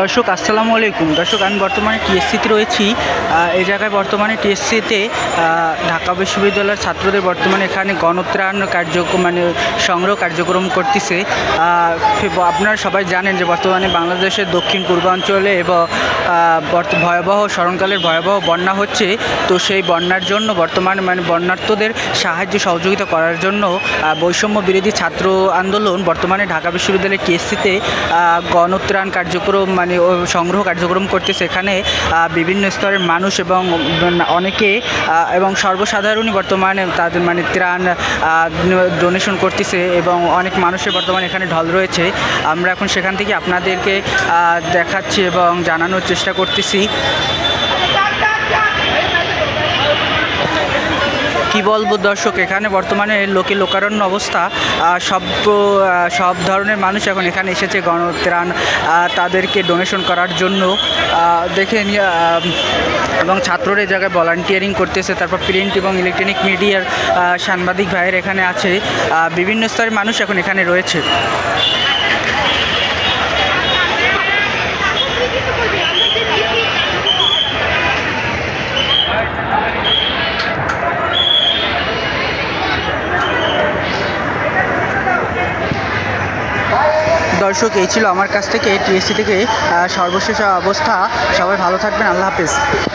দর্শক, আসসালামু আলাইকুম। দর্শক, আমি বর্তমানে টিএসসিতে রয়েছি। এই জায়গায় বর্তমানে টিএসসিতে ঢাকা বিশ্ববিদ্যালয়ের ছাত্রদের বর্তমানে এখানে গণত্রাণ কার্যক্রম মানে সংগ্রহ কার্যক্রম করতেছে। আপনারা সবাই জানেন যে বর্তমানে বাংলাদেশের দক্ষিণ পূর্বাঞ্চলে এবং ভয়াবহ স্মরণকালের ভয়াবহ বন্যা হচ্ছে। তো সেই বন্যার জন্য বর্তমানে মানে বন্যার্থদের সাহায্য, সহযোগিতা করার জন্য বৈষম্য বিরোধী ছাত্র আন্দোলন বর্তমানে ঢাকা বিশ্ববিদ্যালয়ের টিএসসিতে গণত্রাণ কার্যক্রম মানে ও সংগ্রহ কার্যক্রম করতে সেখানে বিভিন্ন স্তরের মানুষ এবং অনেকে এবং সর্বসাধারণই বর্তমানে তাদের মানে ত্রাণ ডোনেশন করতেছে এবং অনেক মানুষের বর্তমানে এখানে ঢল রয়েছে। আমরা এখন সেখান থেকে আপনাদেরকে দেখাচ্ছি এবং জানানোর চেষ্টা করতেছি। কি বলব দর্শক এখানে বর্তমানে লোকে লোকারণ্য অবস্থা সব সব ধরনের মানুষ এখন এখানে এসেছে গণত্রাণ তাদেরকে ডোনেশন করার জন্য। আহ, দেখে নিয়ে এবং ছাত্ররা জায়গায় ভলান্টিয়ারিং করতেছে তারপর প্রিন্ট এবং ইলেকট্রনিক মিডিয়ার সাংবাদিক ভাইয়ের এখানে আছে। বিভিন্ন স্তরের মানুষ এখন এখানে রয়েছে। দর্শক, এই ছিল আমার কাছ থেকে টিএসসি থেকে সর্বশেষ অবস্থা। সবাই ভালো থাকবেন, আল্লাহ হাফেজ।